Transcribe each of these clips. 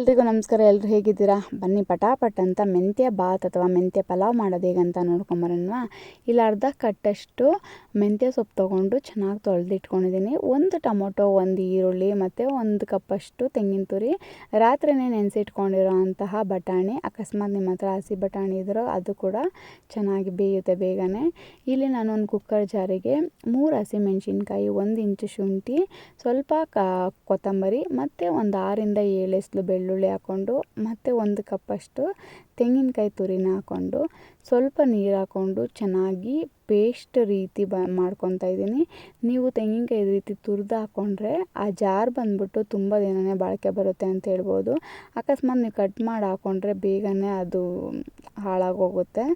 ಎಲ್ರಿಗೂ ನಮಸ್ಕಾರ ಎಲ್ಲರೂ ಹೇಗಿದ್ದೀರಾ? ಬನ್ನಿ ಪಟಾಪಟ್ ಅಂತ ಮೆಂತ್ಯ ಬಾತ್ ಅಥವಾ ಮೆಂತ್ಯ ಪಲಾವ್ ಮಾಡೋದು ಹೇಗಂತ ನೋಡ್ಕೊಂಬರೋಣವಾ? ಇಲ್ಲ ಅರ್ಧ ಕಟ್ಟಷ್ಟು ಮೆಂತ್ಯ ಸೊಪ್ಪು ತೊಗೊಂಡು ಚೆನ್ನಾಗಿ ತೊಳೆದಿಟ್ಕೊಂಡಿದ್ದೀನಿ ಒಂದು ಟೊಮೊಟೊ, ಒಂದು ಈರುಳ್ಳಿ ಮತ್ತು ಒಂದು ಕಪ್ಪಷ್ಟು ತೆಂಗಿನ ತುರಿ. ರಾತ್ರಿನೇ ನೆನೆಸಿಟ್ಕೊಂಡಿರೋ ಅಂತಹ ಬಟಾಣಿ, ಅಕಸ್ಮಾತ್ ನಿಮ್ಮ ಹತ್ರ ಹಸಿ ಬಟಾಣಿ ಇದ್ದರೂ ಅದು ಕೂಡ ಚೆನ್ನಾಗಿ ಬೇಯುತ್ತೆ ಬೇಗನೆ. ಇಲ್ಲಿ ನಾನು ಒಂದು ಕುಕ್ಕರ್ ಜಾರಿಗೆ ಮೂರು ಹಸಿಮೆಣಸಿನ್ಕಾಯಿ ಒಂದು ಇಂಚು ಶುಂಠಿ, ಸ್ವಲ್ಪ ಕ ಕೊತ್ತಂಬರಿ ಮತ್ತು ಒಂದು ಆರಿಂದ ಏಳು ಎಸ್ಲು ಬೆಳ್ಳುಳ್ಳಿ ಹಾಕ್ಕೊಂಡು ಮತ್ತು ಒಂದು ಕಪ್ಪಷ್ಟು ತೆಂಗಿನಕಾಯಿ ತುರಿನ ಹಾಕ್ಕೊಂಡು ಸ್ವಲ್ಪ ನೀರು ಹಾಕ್ಕೊಂಡು ಚೆನ್ನಾಗಿ ಪೇಸ್ಟ್ ರೀತಿ ಬ ಮಾಡ್ಕೊತಾ ಇದ್ದೀನಿ. ನೀವು ತೆಂಗಿನಕಾಯಿ ರೀತಿ ತುರಿದು ಹಾಕ್ಕೊಂಡ್ರೆ ಆ ಜಾರ್ ಬಂದ್ಬಿಟ್ಟು ತುಂಬ ದಿನವೇ ಬಾಳಿಕೆ ಬರುತ್ತೆ ಅಂತ ಹೇಳ್ಬೋದು. ಅಕಸ್ಮಾತ್ ನೀವು ಕಟ್ ಮಾಡಿ ಹಾಕ್ಕೊಂಡ್ರೆ ಬೇಗನೆ ಅದು ಹಾಳಾಗೋಗುತ್ತೆ.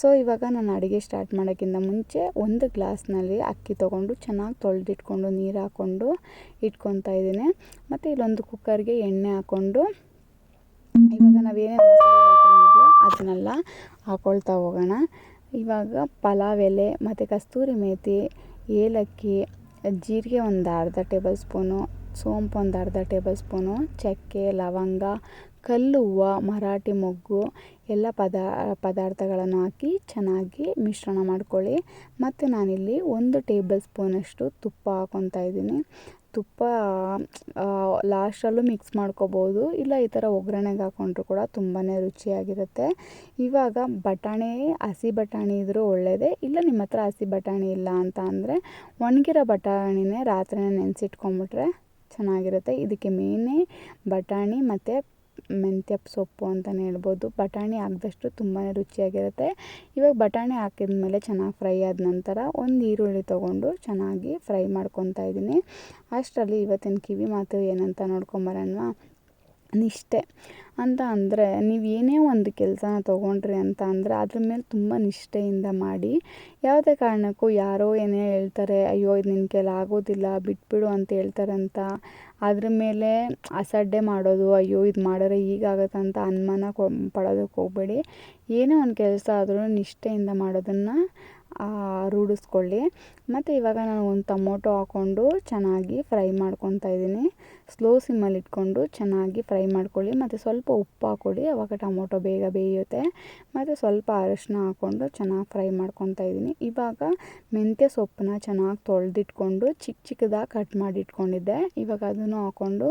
ಸೊ ಇವಾಗ ನಾನು ಅಡುಗೆ ಸ್ಟಾರ್ಟ್ ಮಾಡೋಕ್ಕಿಂತ ಮುಂಚೆ ಒಂದು ಗ್ಲಾಸ್ನಲ್ಲಿ ಅಕ್ಕಿ ತೊಗೊಂಡು ಚೆನ್ನಾಗಿ ತೊಳೆದಿಟ್ಕೊಂಡು ನೀರು ಹಾಕ್ಕೊಂಡು ಇಟ್ಕೊತಾ ಇದ್ದೀನಿ. ಮತ್ತು ಇಲ್ಲೊಂದು ಕುಕ್ಕರ್ಗೆ ಎಣ್ಣೆ ಹಾಕ್ಕೊಂಡು ಇವಾಗ ನಾವೇನೇ ಅದನ್ನೆಲ್ಲ ಹಾಕ್ಕೊಳ್ತಾ ಹೋಗೋಣ. ಇವಾಗ ಪಲಾವ್ ಎಲೆ, ಮತ್ತು ಕಸ್ತೂರಿ ಮೇಥಿ, ಏಲಕ್ಕಿ, ಜೀರಿಗೆ ಒಂದು ಅರ್ಧ ಟೇಬಲ್ ಸ್ಪೂನು ಸೋಂಪು ಒಂದು ಅರ್ಧ ಟೇಬಲ್ ಸ್ಪೂನು ಚಕ್ಕೆ, ಲವಂಗ ಕಲ್ಲು ಹೂವು ಮರಾಠಿ ಮೊಗ್ಗು ಎಲ್ಲ ಪದಾ, ಪದಾರ್ಥಗಳನ್ನು ಹಾಕಿ ಚೆನ್ನಾಗಿ ಮಿಶ್ರಣ ಮಾಡ್ಕೊಳ್ಳಿ. ಮತ್ತು ನಾನಿಲ್ಲಿ ಒಂದು ಟೇಬಲ್ ಸ್ಪೂನಷ್ಟು ತುಪ್ಪ ಹಾಕೊತಾ ಇದ್ದೀನಿ. ತುಪ್ಪ ಲಾಸ್ಟಲ್ಲೂ ಮಿಕ್ಸ್ ಮಾಡ್ಕೋಬೋದು. ಇಲ್ಲ ಈ ಥರ ಒಗ್ಗರಣೆಗೆ ಹಾಕ್ಕೊಂಡ್ರು ಕೂಡ ತುಂಬಾ ರುಚಿಯಾಗಿರುತ್ತೆ. ಇವಾಗ ಬಟಾಣಿ, ಹಸಿ ಬಟಾಣಿ ಇದ್ದರೂ ಒಳ್ಳೆಯದೇ ಇಲ್ಲ ನಿಮ್ಮ ಹತ್ರ ಹಸಿ ಬಟಾಣಿ ಇಲ್ಲ ಅಂತ ಅಂದರೆ ಒಣಗಿರೋ ಬಟಾಣಿನೇ ರಾತ್ರಿನೇ ನೆನೆಸಿಟ್ಕೊಂಬಿಟ್ರೆ ಚೆನ್ನಾಗಿರುತ್ತೆ. ಇದಕ್ಕೆ ಮೇನೇ ಬಟಾಣಿ ಮತ್ತು ಮೆಂತ್ಯ ಸೊಪ್ಪು ಅಂತಲೇ ಹೇಳ್ಬೋದು. ಬಟಾಣಿ ಹಾಕ್ದಷ್ಟು ತುಂಬಾ ರುಚಿಯಾಗಿರುತ್ತೆ. ಇವಾಗ ಬಟಾಣಿ ಹಾಕಿದ ಮೇಲೆ ಚೆನ್ನಾಗಿ ಫ್ರೈ ಆದ ನಂತರ ಒಂದು ಈರುಳ್ಳಿ ತೊಗೊಂಡು ಚೆನ್ನಾಗಿ ಫ್ರೈ ಮಾಡ್ಕೊತಾ ಇದ್ದೀನಿ. ಅಷ್ಟರಲ್ಲಿ ಇವತ್ತಿನ ಕಿವಿ ಮಾತು ಏನಂತ ನೋಡ್ಕೊಂಬರೋಣವಾ ನಿಷ್ಠೆ ಅಂತ ಅಂದರೆ ನೀವು ಏನೇ ಒಂದು ಕೆಲಸನ ತೊಗೊಂಡ್ರಿ ಅಂತ ಅಂದರೆ ಅದ್ರ ಮೇಲೆ ತುಂಬ ನಿಷ್ಠೆಯಿಂದ ಮಾಡಿ. ಯಾವುದೇ ಕಾರಣಕ್ಕೂ ಯಾರೋ ಏನೇ ಹೇಳ್ತಾರೆ, ಅಯ್ಯೋ, ಇದು ನಿನ್ನ ಕೈಲಿ ಆಗೋದಿಲ್ಲ, ಬಿಟ್ಬಿಡು ಅಂತ ಹೇಳ್ತಾರಂತ ಅದ್ರ ಮೇಲೆ ಅಸಡ್ಡೆ ಮಾಡೋದು, ಅಯ್ಯೋ, ಇದು ಮಾಡಿದ್ರೆ ಅಂತ ಅನುಮಾನ ಕೊ ಪಡೋದಕ್ಕೆ ಹೋಗಬೇಡಿ. ಏನೇ ಒಂದು ಕೆಲಸ ಆದ್ರೂ ನಿಷ್ಠೆಯಿಂದ ಮಾಡೋದನ್ನು ರೂಢಿಸ್ಕೊಳ್ಳಿ. ಮತ್ತು ಇವಾಗ ನಾನು ಒಂದು ಟೊಮೊಟೊ ಹಾಕ್ಕೊಂಡು ಚೆನ್ನಾಗಿ ಫ್ರೈ ಮಾಡ್ಕೊತಾ ಇದ್ದೀನಿ. ಸ್ಲೋ ಸಿಮ್ಮಲ್ಲಿ ಇಟ್ಕೊಂಡು ಚೆನ್ನಾಗಿ ಫ್ರೈ ಮಾಡ್ಕೊಳ್ಳಿ. ಮತ್ತು ಸ್ವಲ್ಪ ಉಪ್ಪು ಹಾಕ್ಕೊಳ್ಳಿ. ಆವಾಗ ಟೊಮೊಟೊ ಬೇಗ ಬೇಯುತ್ತೆ. ಮತ್ತು ಸ್ವಲ್ಪ ಅರಶಿನ ಹಾಕ್ಕೊಂಡು ಚೆನ್ನಾಗಿ ಫ್ರೈ ಮಾಡ್ಕೊತಾ ಇದ್ದೀನಿ. ಇವಾಗ ಮೆಂತ್ಯ ಸೊಪ್ಪನ್ನ ಚೆನ್ನಾಗಿ ತೊಳೆದಿಟ್ಕೊಂಡು ಚಿಕ್ಕ ಚಿಕ್ಕದಾಗಿ ಕಟ್ ಮಾಡಿ ಇಟ್ಕೊಂಡಿದ್ದೆ. ಇವಾಗ ಅದನ್ನು ಹಾಕ್ಕೊಂಡು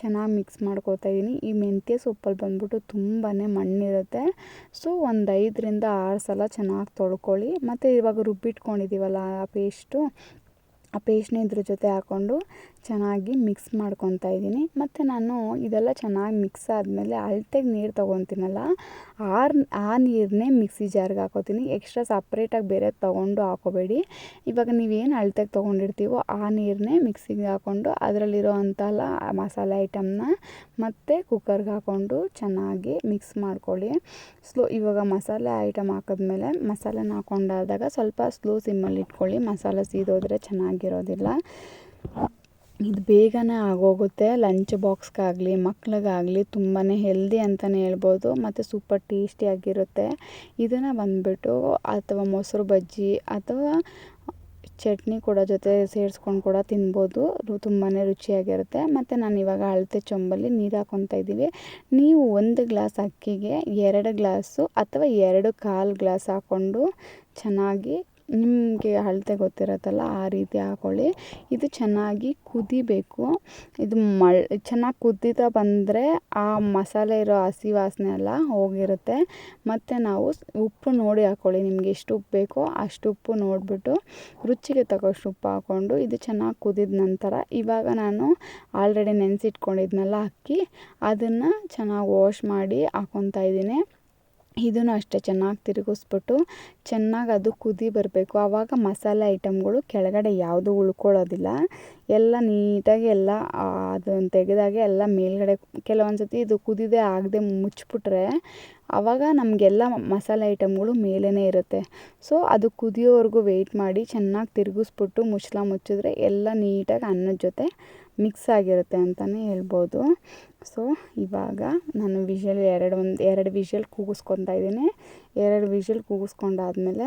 ಚೆನ್ನಾಗಿ ಮಿಕ್ಸ್ ಮಾಡ್ಕೊತಾ ಇದ್ದೀನಿ. ಈ ಮೆಂತ್ಯ ಸೊಪ್ಪಲ್ಲಿ ಬಂದ್ಬಿಟ್ಟು ತುಂಬಾ ಮಣ್ಣಿರುತ್ತೆ. ಸೊ ಒಂದು ಐದರಿಂದ ಆರು ಸಲ ಚೆನ್ನಾಗಿ ತೊಳ್ಕೊಳ್ಳಿ. ಮತ್ತು ಇವಾಗ ರುಬ್ಬಿಟ್ಕೊಂಡಿದ್ದೀವಲ್ಲ ಆ ಪೇಸ್ಟು ಆ ಪೇಸ್ಟ್ನ ಇದ್ರ ಜೊತೆ ಹಾಕ್ಕೊಂಡು ಚೆನ್ನಾಗಿ ಮಿಕ್ಸ್ ಮಾಡ್ಕೊತಾ ಇದ್ದೀನಿ. ಮತ್ತು ನಾನು ಇದೆಲ್ಲ ಚೆನ್ನಾಗಿ ಮಿಕ್ಸ್ ಆದಮೇಲೆ ಅಳತೆಗೆ ನೀರು ತೊಗೊತೀನಲ್ಲ, ಆರ್, ಆ ನೀರನ್ನೇ ಮಿಕ್ಸಿ ಜಾರ್ಗೆ ಹಾಕೋತೀನಿ. ಎಕ್ಸ್ಟ್ರಾ ಸಪ್ರೇಟಾಗಿ ಬೇರೆ ತೊಗೊಂಡು ಹಾಕೋಬೇಡಿ. ಇವಾಗ ನೀವೇನು ಅಳತೆಗೆ ತೊಗೊಂಡಿರ್ತೀವೋ ಆ ನೀರನ್ನೇ ಮಿಕ್ಸಿಗೆ ಹಾಕ್ಕೊಂಡು ಅದರಲ್ಲಿರೋ ಅಂತೆಲ್ಲ ಮಸಾಲೆ ಐಟಮ್ನ ಮತ್ತು ಕುಕ್ಕರ್ಗೆ ಹಾಕ್ಕೊಂಡು ಚೆನ್ನಾಗಿ ಮಿಕ್ಸ್ ಮಾಡ್ಕೊಳ್ಳಿ. ಸ್ಲೋ ಇವಾಗ ಮಸಾಲೆ ಐಟಮ್ ಹಾಕಿದ್ಮೇಲೆ ಮಸಾಲೆನ ಹಾಕ್ಕೊಂಡಾದಾಗ ಸ್ವಲ್ಪ ಸ್ಲೋ ಸಿಮ್ಮಲ್ಲಿ ಇಟ್ಕೊಳ್ಳಿ. ಮಸಾಲೆ ಸೀದೋದ್ರೆ ಚೆನ್ನಾಗಿರೋದಿಲ್ಲ ಇದು ಬೇಗನೆ ಆಗೋಗುತ್ತೆ. ಲಂಚ್ ಬಾಕ್ಸ್ಗಾಗಲಿ, ಮಕ್ಳಿಗಾಗಲಿ ತುಂಬಾ ಹೆಲ್ದಿ ಅಂತಲೇ ಹೇಳ್ಬೋದು. ಮತ್ತು ಸೂಪರ್ ಟೇಸ್ಟಿಯಾಗಿರುತ್ತೆ ಇದನ್ನು ಬಂದುಬಿಟ್ಟು ಅಥವಾ ಮೊಸರು ಬಜ್ಜಿ ಅಥವಾ ಚಟ್ನಿ ಕೂಡ ಜೊತೆ ಸೇರಿಸ್ಕೊಂಡು ಕೂಡ ತಿನ್ಬೋದು. ತುಂಬಾ ರುಚಿಯಾಗಿರುತ್ತೆ. ಮತ್ತು ನಾನು ಇವಾಗ ಅಳತೆ ಚೊಂಬಲ್ಲಿ ನೀರು ಹಾಕ್ಕೊತಾ ಇದ್ದೀವಿ. ನೀವು ಒಂದು ಗ್ಲಾಸ್ ಅಕ್ಕಿಗೆ ಎರಡು ಗ್ಲಾಸು ಅಥವಾ ಎರಡು ಕಾಲು ಗ್ಲಾಸ್ ಹಾಕ್ಕೊಂಡು ಚೆನ್ನಾಗಿ ನಿಮಗೆ ಅಳತೆ ಗೊತ್ತಿರುತ್ತಲ್ಲ, ಆ ರೀತಿ ಹಾಕ್ಕೊಳ್ಳಿ ಇದು ಚೆನ್ನಾಗಿ ಕುದಿಬೇಕು. ಇದು ಮಳ್, ಚೆನ್ನಾಗಿ ಕುದೀತಾ ಬಂದರೆ ಆ ಮಸಾಲೆ ಇರೋ ಹಸಿ ವಾಸನೆ ಎಲ್ಲ ಹೋಗಿರುತ್ತೆ. ಮತ್ತು ನಾವು ಉಪ್ಪು ನೋಡಿ ಹಾಕ್ಕೊಳ್ಳಿ ನಿಮಗೆ ಎಷ್ಟು ಉಪ್ಪು ಬೇಕೋ ಅಷ್ಟು ಉಪ್ಪು ನೋಡಿಬಿಟ್ಟು ರುಚಿಗೆ ತಗೋಷ್ಟು ಉಪ್ಪು ಹಾಕ್ಕೊಂಡು ಇದು ಚೆನ್ನಾಗಿ ಕುದಿದ ನಂತರ ಇವಾಗ ನಾನು ಆಲ್ರೆಡಿ ನೆನೆಸಿಟ್ಕೊಂಡಿದ್ನಲ್ಲ ಅಕ್ಕಿ, ಅದನ್ನು ಚೆನ್ನಾಗಿ ವಾಶ್ ಮಾಡಿ ಹಾಕ್ಕೊತಾ ಇದ್ದೀನಿ. ಇದನ್ನು ಅಷ್ಟೇ ಚೆನ್ನಾಗಿ ತಿರುಗಿಸ್ಬಿಟ್ಟು ಚೆನ್ನಾಗಿ ಅದು ಕುದಿ ಬರಬೇಕು. ಆವಾಗ ಮಸಾಲೆ ಐಟಮ್ಗಳು ಕೆಳಗಡೆ ಯಾವುದು ಉಳ್ಕೊಳ್ಳೋದಿಲ್ಲ. ಎಲ್ಲ ನೀಟಾಗಿ ಎಲ್ಲ ಅದನ್ನು ತೆಗೆದಾಗೆ ಎಲ್ಲ ಮೇಲ್ಗಡೆ ಕೆಲವೊಂದು ಸತಿ ಇದು ಕುದಿದೆ ಆಗದೆ ಮುಚ್ಚಿಬಿಟ್ರೆ ಆವಾಗ ನಮಗೆಲ್ಲ ಮಸಾಲೆ ಐಟಮ್ಗಳು ಮೇಲೇ ಇರುತ್ತೆ. ಸೊ, ಅದು ಕುದಿಯೋವರೆಗೂ ವೆಯ್ಟ್ ಮಾಡಿ ಚೆನ್ನಾಗಿ ತಿರುಗಿಸ್ಬಿಟ್ಟು ಮುಚ್ಚಳ ಮುಚ್ಚಿದ್ರೆ ಎಲ್ಲ ನೀಟಾಗಿ ಅನ್ನದ ಜೊತೆ ಮಿಕ್ಸ್ ಆಗಿರುತ್ತೆ ಅಂತಲೇ ಹೇಳ್ಬೋದು. ಸೊ ಇವಾಗ ನಾನು ವಿಷಲ್ ಎರಡು ಒಂದು, ಎರಡು ವಿಷಲ್ ಕೂಗಿಸ್ಕೊತಾ ಇದ್ದೀನಿ. ಎರಡು ವಿಷಲ್ ಕೂಗಿಸ್ಕೊಂಡಾದ್ಮೇಲೆ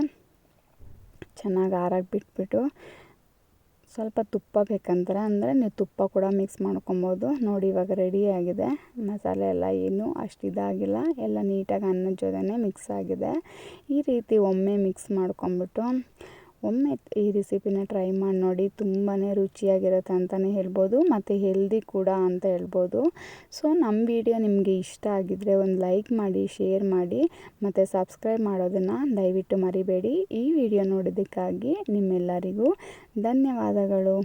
ಚೆನ್ನಾಗಿ ಆರಾಗಿ ಬಿಟ್ಬಿಟ್ಟು ಸ್ವಲ್ಪ ತುಪ್ಪ ಬೇಕಂತಾರೆ. ಅಂದರೆ ನೀವು ತುಪ್ಪ ಕೂಡ ಮಿಕ್ಸ್ ಮಾಡ್ಕೊಬೋದು. ನೋಡಿ, ಇವಾಗ ರೆಡಿ ಆಗಿದೆ. ಮಸಾಲೆ ಎಲ್ಲ ಏನು ಅಷ್ಟು ಇದಾಗಿಲ್ಲ. ಎಲ್ಲ ನೀಟಾಗಿ ಅನ್ನದ ಜೊತೆನೇ ಮಿಕ್ಸ್ ಆಗಿದೆ. ಈ ರೀತಿ ಒಮ್ಮೆ ಮಿಕ್ಸ್ ಮಾಡ್ಕೊಂಬಿಟ್ಟು ಒಮ್ಮೆ ಈ ರೆಸಿಪಿನ ಟ್ರೈ ಮಾಡಿ ನೋಡಿ ತುಂಬಾ ರುಚಿಯಾಗಿರುತ್ತೆ ಅಂತಲೇ ಹೇಳ್ಬೋದು, ಮತ್ತು ಹೆಲ್ದಿ ಕೂಡ ಅಂತ ಹೇಳ್ಬೋದು. ಸೊ ನಮ್ಮ ವಿಡಿಯೋ ನಿಮಗೆ ಇಷ್ಟ ಆಗಿದ್ದರೆ ಒಂದು ಲೈಕ್ ಮಾಡಿ, ಶೇರ್ ಮಾಡಿ, ಮತ್ತು ಸಬ್ಸ್ಕ್ರೈಬ್ ಮಾಡೋದನ್ನು ದಯವಿಟ್ಟು ಮರಿಬೇಡಿ. ಈ ವಿಡಿಯೋ ನೋಡೋದಕ್ಕಾಗಿ ನಿಮ್ಮೆಲ್ಲರಿಗೂ ಧನ್ಯವಾದಗಳು.